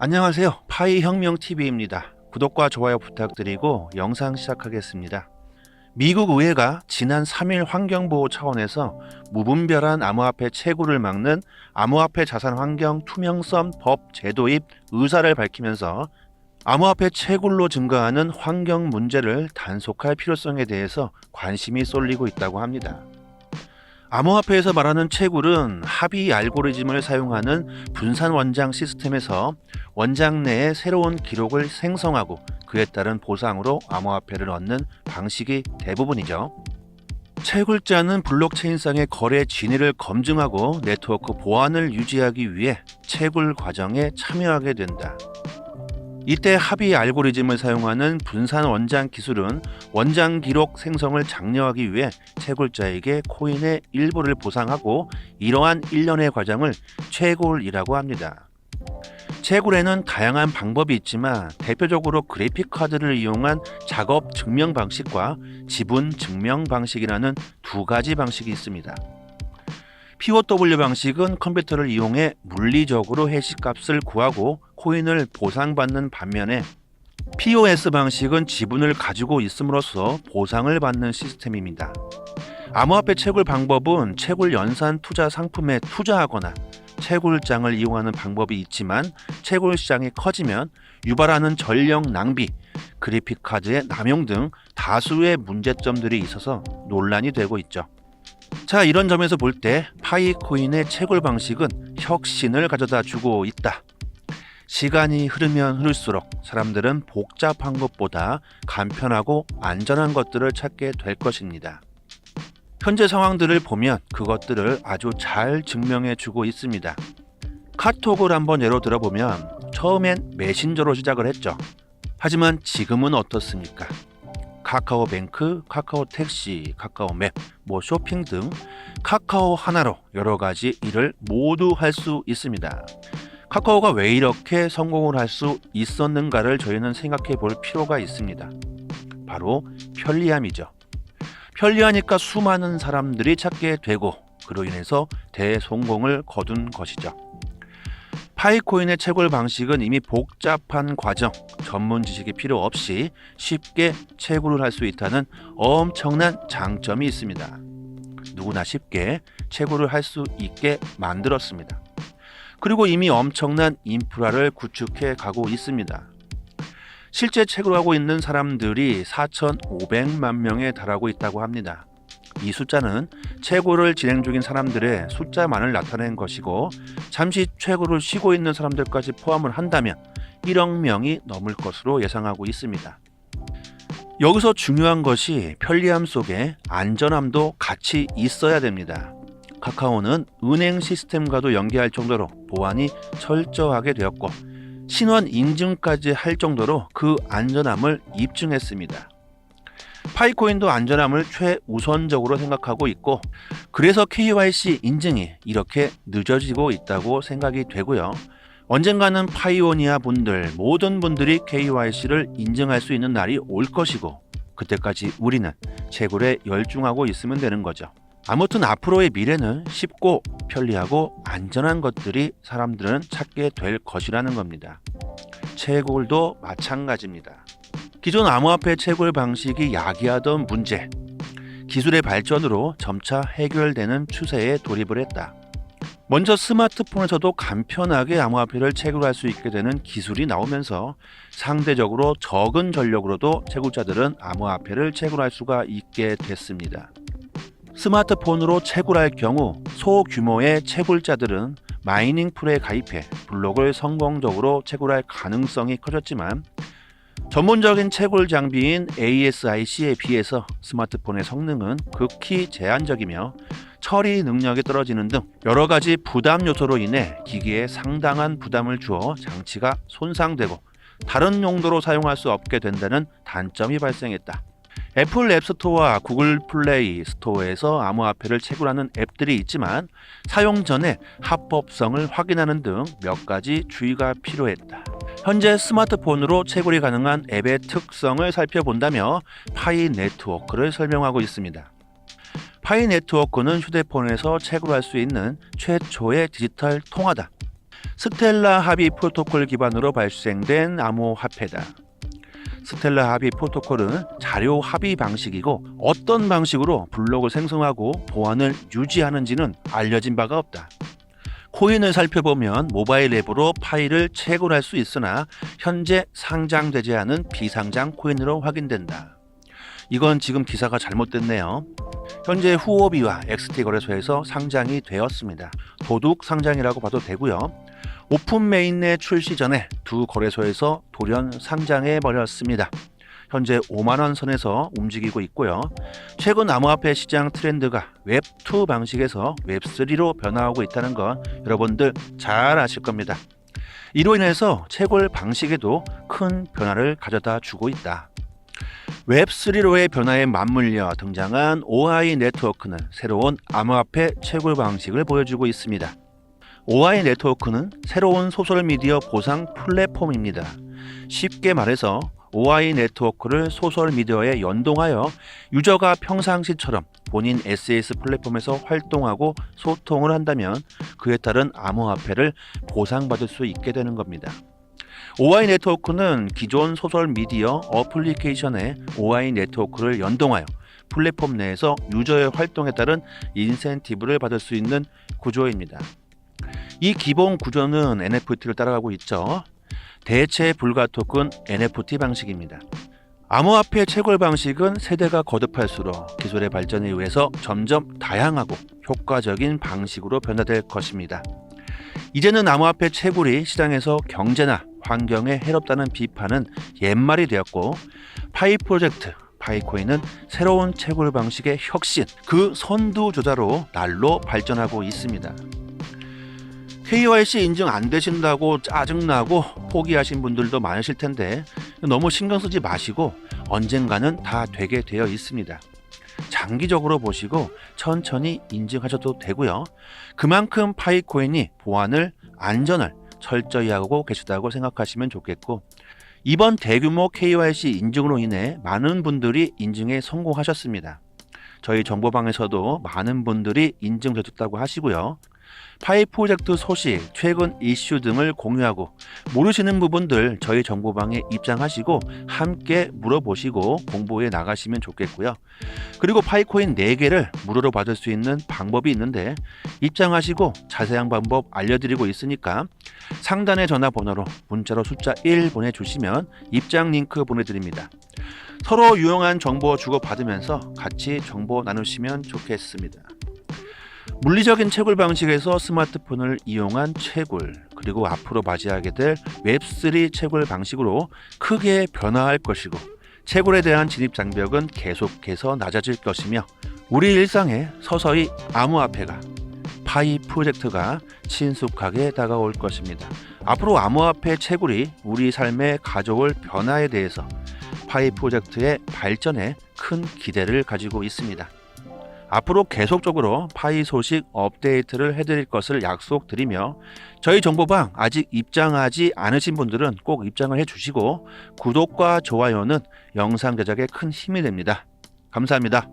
안녕하세요. 파이 혁명 TV입니다. 구독과 좋아요 부탁드리고 영상 시작하겠습니다. 미국 의회가 지난 3일 환경보호 차원에서 무분별한 암호화폐 채굴을 막는 암호화폐 자산 환경 투명성 법 제도입 의사를 밝히면서 암호화폐 채굴로 증가하는 환경 문제를 단속할 필요성에 대해서 관심이 쏠리고 있다고 합니다. 암호화폐에서 말하는 채굴은 합의 알고리즘을 사용하는 분산 원장 시스템에서 원장 내에 새로운 기록을 생성하고 그에 따른 보상으로 암호화폐를 얻는 방식이 대부분이죠. 채굴자는 블록체인상의 거래 진위를 검증하고 네트워크 보안을 유지하기 위해 채굴 과정에 참여하게 된다. 이때 합의 알고리즘을 사용하는 분산 원장 기술은 원장 기록 생성을 장려하기 위해 채굴자에게 코인의 일부를 보상하고 이러한 일련의 과정을 채굴이라고 합니다. 채굴에는 다양한 방법이 있지만 대표적으로 그래픽 카드를 이용한 작업 증명 방식과 지분 증명 방식이라는 두 가지 방식이 있습니다. POW 방식은 컴퓨터를 이용해 물리적으로 해시값을 구하고 코인을 보상받는 반면에 POS 방식은 지분을 가지고 있음으로써 보상을 받는 시스템입니다. 암호화폐 채굴 방법은 채굴 연산 투자 상품에 투자하거나 채굴장을 이용하는 방법이 있지만 채굴 시장이 커지면 유발하는 전력 낭비, 그래픽 카드의 남용 등 다수의 문제점들이 있어서 논란이 되고 있죠. 자, 이런 점에서 볼 때 파이코인의 채굴 방식은 혁신을 가져다 주고 있다. 시간이 흐르면 흐를수록 사람들은 복잡한 것보다 간편하고 안전한 것들을 찾게 될 것입니다. 현재 상황들을 보면 그것들을 아주 잘 증명해 주고 있습니다. 카톡을 한번 예로 들어보면 처음엔 메신저로 시작을 했죠. 하지만 지금은 어떻습니까? 카카오뱅크, 카카오 택시, 카카오 맵, 뭐 쇼핑 등 카카오 하나로 여러 가지 일을 모두 할 수 있습니다. 카카오가 왜 이렇게 성공을 할 수 있었는가를 저희는 생각해 볼 필요가 있습니다. 바로 편리함이죠. 편리하니까 수많은 사람들이 찾게 되고 그로 인해서 대성공을 거둔 것이죠. 파이코인의 채굴 방식은 이미 복잡한 과정, 전문 지식이 필요 없이 쉽게 채굴을 할 수 있다는 엄청난 장점이 있습니다. 누구나 쉽게 채굴을 할 수 있게 만들었습니다. 그리고 이미 엄청난 인프라를 구축해 가고 있습니다. 실제 채굴하고 있는 사람들이 4,500만 명에 달하고 있다고 합니다. 이 숫자는 채굴을 진행 중인 사람들의 숫자만을 나타낸 것이고 잠시 채굴을 쉬고 있는 사람들까지 포함을 한다면 1억 명이 넘을 것으로 예상하고 있습니다. 여기서 중요한 것이 편리함 속에 안전함도 같이 있어야 됩니다. 카카오는 은행 시스템과도 연계할 정도로 보안이 철저하게 되었고 신원 인증까지 할 정도로 그 안전함을 입증했습니다. 파이코인도 안전함을 최우선적으로 생각하고 있고 그래서 KYC 인증이 이렇게 늦어지고 있다고 생각이 되고요. 언젠가는 파이오니아 분들 모든 분들이 KYC를 인증할 수 있는 날이 올 것이고 그때까지 우리는 채굴에 열중하고 있으면 되는 거죠. 아무튼 앞으로의 미래는 쉽고 편리하고 안전한 것들이 사람들은 찾게 될 것이라는 겁니다. 채굴도 마찬가지입니다. 기존 암호화폐 채굴 방식이 야기하던 문제, 기술의 발전으로 점차 해결되는 추세에 돌입을 했다. 먼저 스마트폰에서도 간편하게 암호화폐를 채굴할 수 있게 되는 기술이 나오면서 상대적으로 적은 전력으로도 채굴자들은 암호화폐를 채굴할 수가 있게 됐습니다. 스마트폰으로 채굴 할 경우 소규모의 채굴자들은 마이닝 풀에 가입해 블록을 성공적으로 채굴할 가능성이 커졌지만 전문적인 채굴 장비인 ASIC에 비해서 스마트폰의 성능은 극히 제한적이며 처리 능력이 떨어지는 등 여러 가지 부담 요소로 인해 기기에 상당한 부담을 주어 장치가 손상되고 다른 용도로 사용할 수 없게 된다는 단점이 발생했다. 애플 앱스토어와 구글 플레이 스토어에서 암호화폐를 채굴하는 앱들이 있지만 사용 전에 합법성을 확인하는 등 몇 가지 주의가 필요했다. 현재 스마트폰으로 채굴이 가능한 앱의 특성을 살펴본다며 파이 네트워크를 설명하고 있습니다. 파이 네트워크는 휴대폰에서 채굴할 수 있는 최초의 디지털 통화다. 스텔라 합의 프로토콜 기반으로 발생된 암호화폐다. 스텔라 합의 프로토콜은 자료 합의 방식이고 어떤 방식으로 블록을 생성하고 보안을 유지하는지는 알려진 바가 없다. 코인을 살펴보면 모바일 앱으로 파일을 채굴할 수 있으나 현재 상장되지 않은 비상장 코인으로 확인된다. 이건 지금 기사가 잘못됐네요. 현재 후오비와 XT 거래소에서 상장이 되었습니다. 도둑 상장이라고 봐도 되고요. 오픈 메인넷 출시 전에 두 거래소에서 돌연 상장해 버렸습니다. 현재 5만 원 선에서 움직이고 있고요. 최근 암호화폐 시장 트렌드가 웹2 방식에서 웹3로 변화하고 있다는 건 여러분들 잘 아실 겁니다. 이로 인해서 채굴 방식에도 큰 변화를 가져다 주고 있다. 웹3로의 변화에 맞물려 등장한 OI 네트워크는 새로운 암호화폐 채굴 방식을 보여주고 있습니다. OI 네트워크는 새로운 소셜 미디어 보상 플랫폼입니다. 쉽게 말해서 OI 네트워크를 소셜 미디어에 연동하여 유저가 평상시처럼 본인 SS 플랫폼에서 활동하고 소통을 한다면 그에 따른 암호화폐를 보상받을 수 있게 되는 겁니다. OI 네트워크는 기존 소셜 미디어 어플리케이션에 OI 네트워크를 연동하여 플랫폼 내에서 유저의 활동에 따른 인센티브를 받을 수 있는 구조입니다. 이 기본 구조는 NFT를 따라가고 있죠. 대체 불가 토큰 NFT 방식입니다. 암호화폐 채굴 방식은 세대가 거듭할수록 기술의 발전에 의해서 점점 다양하고 효과적인 방식으로 변화될 것입니다. 이제는 암호화폐 채굴이 시장에서 경제나 환경에 해롭다는 비판은 옛말이 되었고 파이 프로젝트 파이코인은 새로운 채굴 방식의 혁신 그 선두주자로 날로 발전하고 있습니다. KYC 인증 안 되신다고 짜증나고 포기하신 분들도 많으실 텐데 너무 신경 쓰지 마시고 언젠가는 다 되게 되어 있습니다. 장기적으로 보시고 천천히 인증하셔도 되고요. 그만큼 파이코인이 보안을 안전을 철저히 하고 계시다고 생각하시면 좋겠고 이번 대규모 KYC 인증으로 인해 많은 분들이 인증에 성공하셨습니다. 저희 정보방에서도 많은 분들이 인증되셨다고 하시고요. 파이 프로젝트 소식, 최근 이슈 등을 공유하고 모르시는 부분들 저희 정보방에 입장하시고 함께 물어보시고 공부해 나가시면 좋겠고요. 그리고 파이코인 4개를 무료로 받을 수 있는 방법이 있는데 입장하시고 자세한 방법 알려드리고 있으니까 상단의 전화번호로 문자로 숫자 1 보내주시면 입장 링크 보내드립니다. 서로 유용한 정보 주고받으면서 같이 정보 나누시면 좋겠습니다. 물리적인 채굴 방식에서 스마트폰을 이용한 채굴, 그리고 앞으로 맞이하게 될 웹3 채굴 방식으로 크게 변화할 것이고, 채굴에 대한 진입 장벽은 계속해서 낮아질 것이며, 우리 일상에 서서히 암호화폐가 파이 프로젝트가 친숙하게 다가올 것입니다. 앞으로 암호화폐 채굴이 우리 삶에 가져올 변화에 대해서 파이 프로젝트의 발전에 큰 기대를 가지고 있습니다. 앞으로 계속적으로 파이 소식 업데이트를 해드릴 것을 약속드리며 저희 정보방 아직 입장하지 않으신 분들은 꼭 입장을 해주시고 구독과 좋아요는 영상 제작에 큰 힘이 됩니다. 감사합니다.